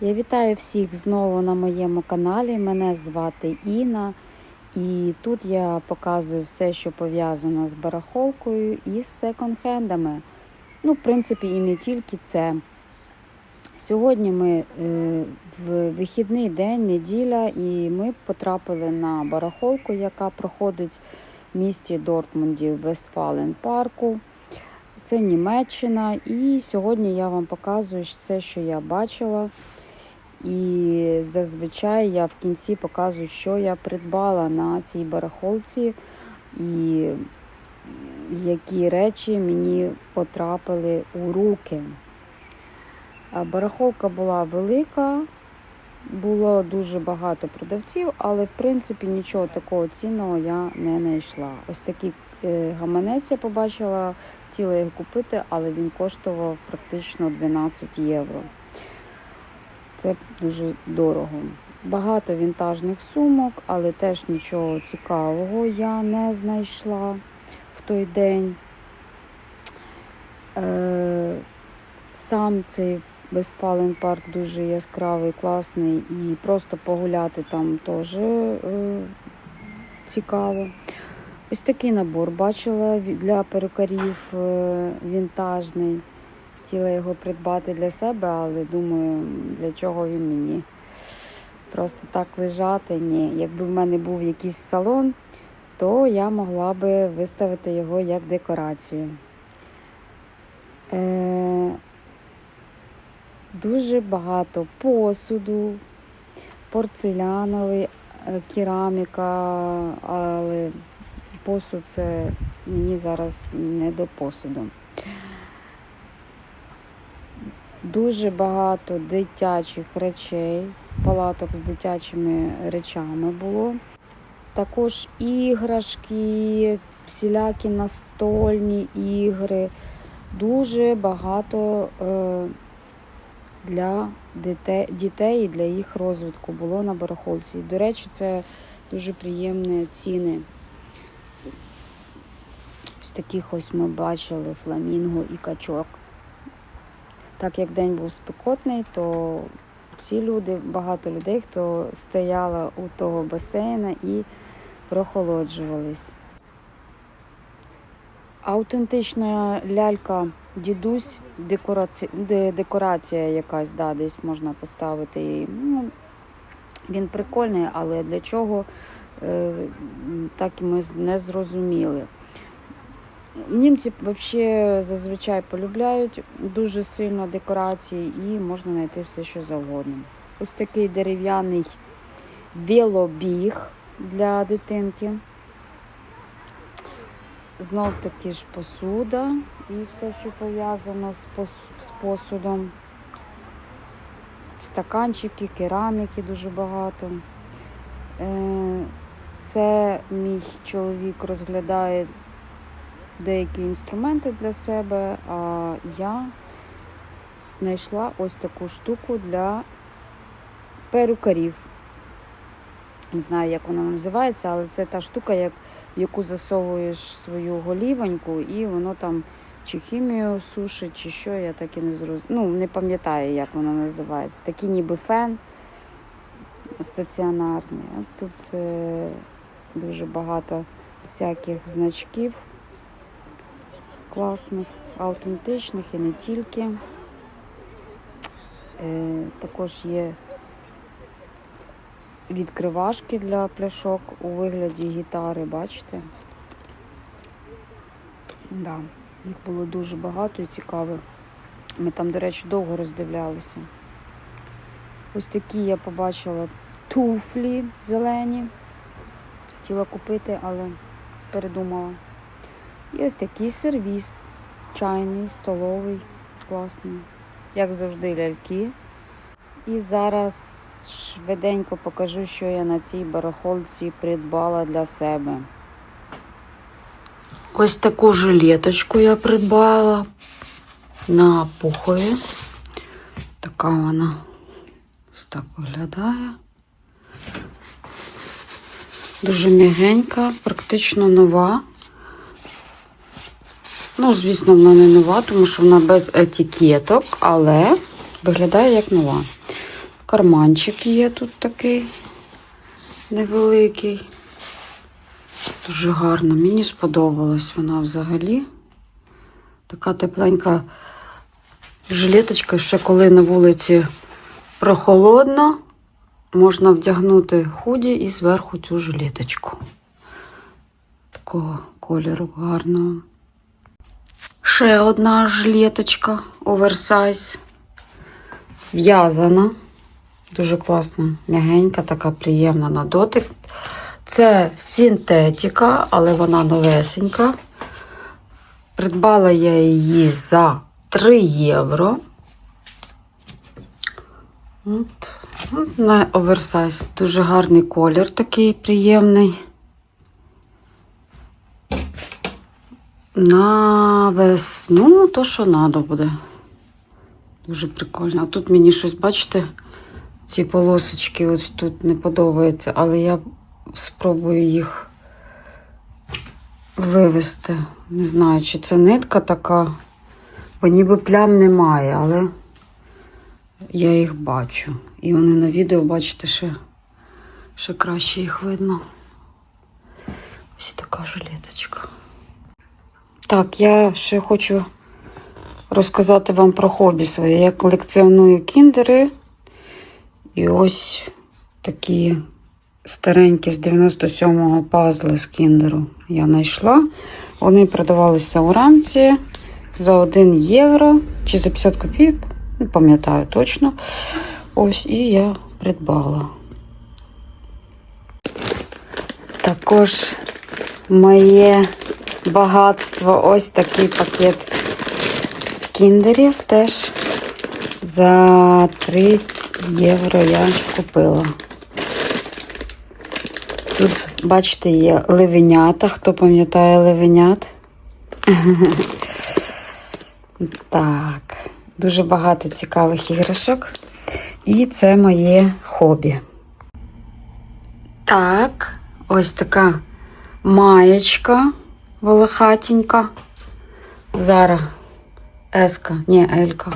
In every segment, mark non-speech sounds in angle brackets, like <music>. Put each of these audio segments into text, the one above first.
Я вітаю всіх знову на моєму каналі. Мене звати Інна, і тут я показую все, що пов'язано з барахолкою і з секонд-хендами. Ну, в принципі, і не тільки це. Сьогодні ми е, в вихідний день, неділя, і ми потрапили на барахолку, яка проходить в місті Дортмунді в Вестфален парку. Це Німеччина. І сьогодні я вам показую все, що я бачила. І зазвичай я в кінці показую, що я придбала на цій барахолці і які речі мені потрапили у руки. Барахолка була велика, було дуже багато продавців, але в принципі нічого такого цінного я не знайшла. Ось такий е, гаманець я побачила, хотіла його купити, але він коштував практично 12 євро. Це дуже дорого. Багато вінтажних сумок, але теж нічого цікавого я не знайшла в той день. Е, Сам цей Вестфален парк дуже яскравий, класний і просто погуляти там теж е, цікаво. Ось такий набор бачила для перукарів е, вінтажний. Хотіла його придбати для себе, але думаю, для чого він мені. Просто так лежати. Ні. Якби в мене був якийсь салон, то я могла би виставити його як декорацію. Е, дуже багато посуду, порцеляновий, е, кераміка, але посуд це мені зараз не до посуду. Дуже багато дитячих речей, палаток з дитячими речами було. Також іграшки, всілякі настольні ігри. Дуже багато е, для дітей, дітей і для їх розвитку було на барахолці. До речі, це дуже приємні ціни. Ось таких ось ми бачили фламінго і качок. Так як день був спекотний, то всі люди, багато людей, хто стояла у того басейна і прохолоджувались. Аутентична лялька дідусь, декорація, декорація якась, да, десь можна поставити її. Ну, він прикольний, але для чого е, так ми не зрозуміли. Німці взагалі зазвичай полюбляють дуже сильно декорації і можна знайти все, що завгодно. Ось такий дерев'яний велобіг для дитинки. Знов таки ж посуда і все, що пов'язано з, посудом. Стаканчики, кераміки дуже багато. Е, Це мій чоловік розглядає деякі інструменти для себе, а я знайшла ось таку штуку для перукарів. Не знаю, як вона називається, але це та штука, як, яку засовуєш свою голівоньку, і воно там чи хімію сушить, чи що, я так і не зрозуміла. Ну, не пам'ятаю, як вона називається. Такий ніби фен стаціонарний. Тут е, дуже багато всяких значків класних, аутентичних і не тільки. Е, також є відкривашки для пляшок у вигляді гітари, бачите? Да, їх було дуже багато і цікавих. Ми там, до речі, довго роздивлялися. Ось такі я побачила туфлі зелені. Хотіла купити, але передумала. І ось такий сервіс. Чайний, столовий, класний. Як завжди, ляльки. І зараз швиденько покажу, що я на цій барахолці придбала для себе. Ось таку жилеточку я придбала на пухові. Така вона ось так виглядає. Дуже м'ягенька, практично нова. Ну, звісно, вона не нова, тому що вона без етикеток, але виглядає як нова. Карманчик є тут такий невеликий. Дуже гарна. Мені сподобалась вона взагалі. Така тепленька жилеточка, ще коли на вулиці прохолодно, можна вдягнути худі і зверху цю жилеточку. Такого кольору гарного. Ще одна жилеточка оверсайз. В'язана. Дуже класна, м'ягенька, така приємна на дотик. Це синтетика, але вона новесенька. Придбала я її за 3 євро. От, на оверсайз. Дуже гарний колір такий приємний. На весну то, що треба буде. Дуже прикольно. А тут мені щось, бачите, ці полосочки ось тут не подобаються, але я спробую їх вивести. Не знаю, чи це нитка така, бо ніби плям немає, але я їх бачу. І вони на відео, бачите, ще, ще краще їх видно. Ось така жилеточка. Так, я ще хочу розказати вам про хобі своє. Я колекціоную кіндери. І ось такі старенькі з 97-го пазли з кіндеру я знайшла. Вони продавалися у рамці за 1 євро чи за 50 копійок. Не пам'ятаю точно. Ось і я придбала. Також моє багатство ось такий пакет з кіндерів теж за 3 євро я купила. Тут, бачите, є левенята. Хто пам'ятає левенят? <laughs> Так, дуже багато цікавих іграшок. І це моє хобі. Так, ось така маєчка волохатенька. Зараз Еска, ні, Елька.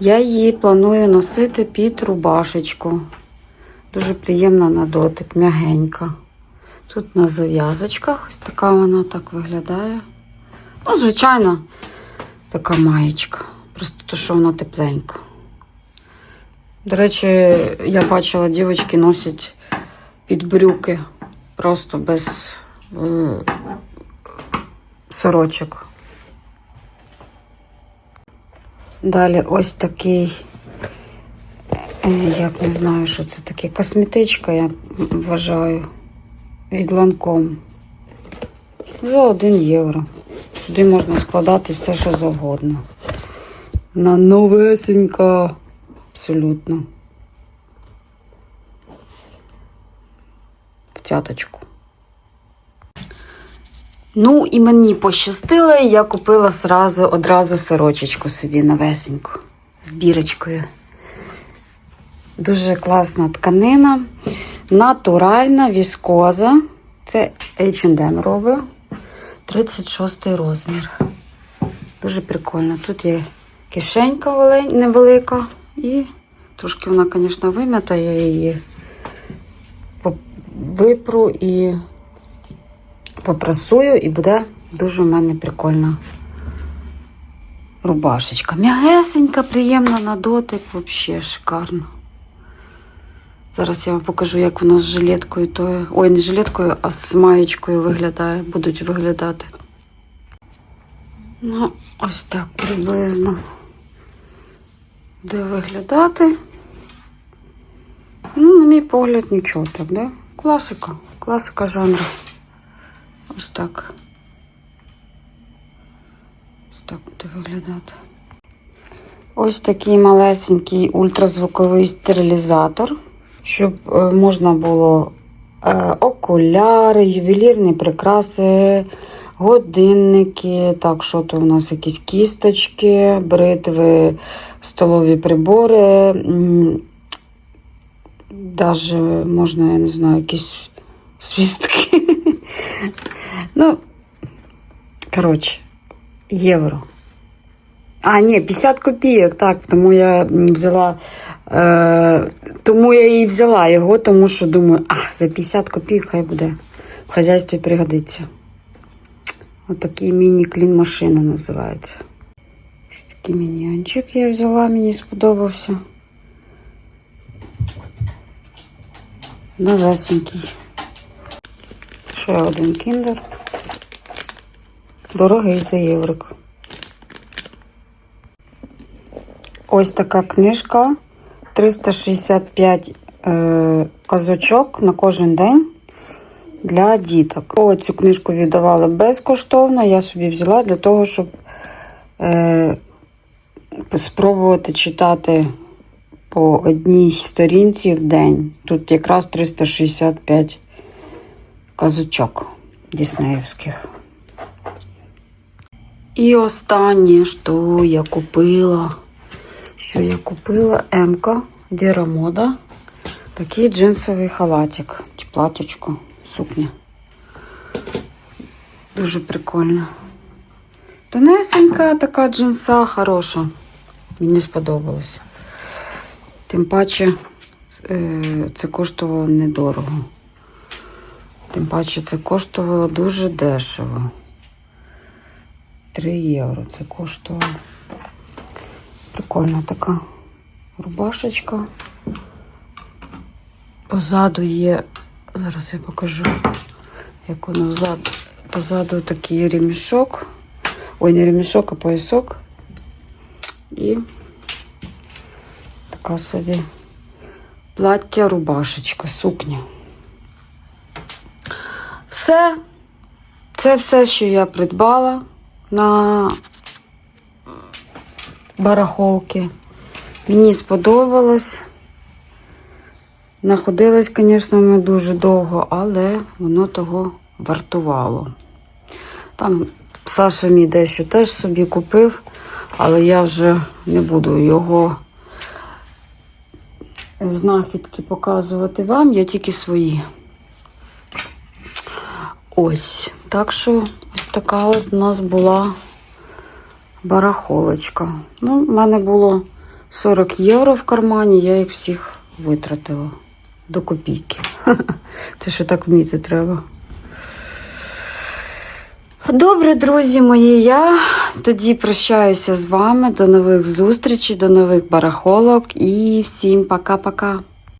Я її планую носити під рубашечку. Дуже приємна на дотик, м'ягенька. Тут на зав'язочках, ось така вона так виглядає. Ну, звичайно, така маєчка. Просто то, що вона тепленька. До речі, я бачила, дівчатки носять під брюки просто без е, сорочок. Далі ось такий, е, як не знаю, що це таке, косметичка, я вважаю, від ланком. За 1 євро. Сюди можна складати все, що завгодно. На новесенька. Абсолютно. В цяточку. Ну, і мені пощастило, я купила сразу, одразу сорочечку собі новесеньку з бірочкою. Дуже класна тканина, натуральна, віскоза. Це H&M робить. 36 розмір. Дуже прикольно. Тут є кишенька невелика і трошки вона, звісно, вим'ята, я її випру і попрасую, і буде дуже в мене прикольна рубашечка. М'ягесенька, приємна на дотик, взагалі шикарно. Зараз я вам покажу, як воно з жилеткою тою. Ой, не жилеткою, а з маєчкою виглядає, будуть виглядати. Ну, ось так приблизно. Де виглядати? Ну, на мій погляд, нічого так, да? Класика. Класика жанру. Ось так. Ось так буде виглядати. Ось такий малесенький ультразвуковий стерилізатор, щоб е, можна було е, окуляри, ювелірні прикраси, годинники. Так, що то у нас якісь кісточки, бритви, столові прибори. Даже можна, я не знаю, якісь свістки. Ну, коротше, євро. А, ні, 50 копійок, так. Тому я взяла. Е, тому я і взяла його, тому що думаю, а, за 50 копійок хай буде. В хазяйстві пригодиться. Отакий міні-клін машина називається. Ось такий міньйончик я взяла, мені сподобався. Новесенький. Ще один кіндер. Дорогий за єврик. Ось така книжка. 365 е, казочок на кожен день для діток. О, цю книжку віддавали безкоштовно. Я собі взяла для того, щоб е, спробувати читати по одній сторінці в день. Тут якраз 365 казочок діснеївських. І останнє, що я купила, що я купила Емка Віра Мода. Такий джинсовий халатик чи платічко, сукня. Дуже прикольно. Тонесенька така джинса хороша. Мені сподобалось. Тим паче е, це коштувало недорого. Тим паче це коштувало дуже дешево. 3 євро це коштувало. Прикольна така рубашечка. Позаду є, зараз я покажу, як воно взад, позаду такий ремішок. Ой, не ремішок, а поясок. І така собі плаття, рубашечка, сукня. Все. Це все, що я придбала на барахолки. Мені сподобалось. Находилась, звісно, ми дуже довго, але воно того вартувало. Там Саша мій дещо теж собі купив, але я вже не буду його знахідки показувати вам, я тільки свої. Ось. Так що така от у нас була барахолочка. Ну, в мене було 40 євро в кармані, я їх всіх витратила до копійки. <laughs> Це що так вміти треба. Добре, друзі мої, я тоді прощаюся з вами. До нових зустрічей, до нових барахолок і всім пока-пока.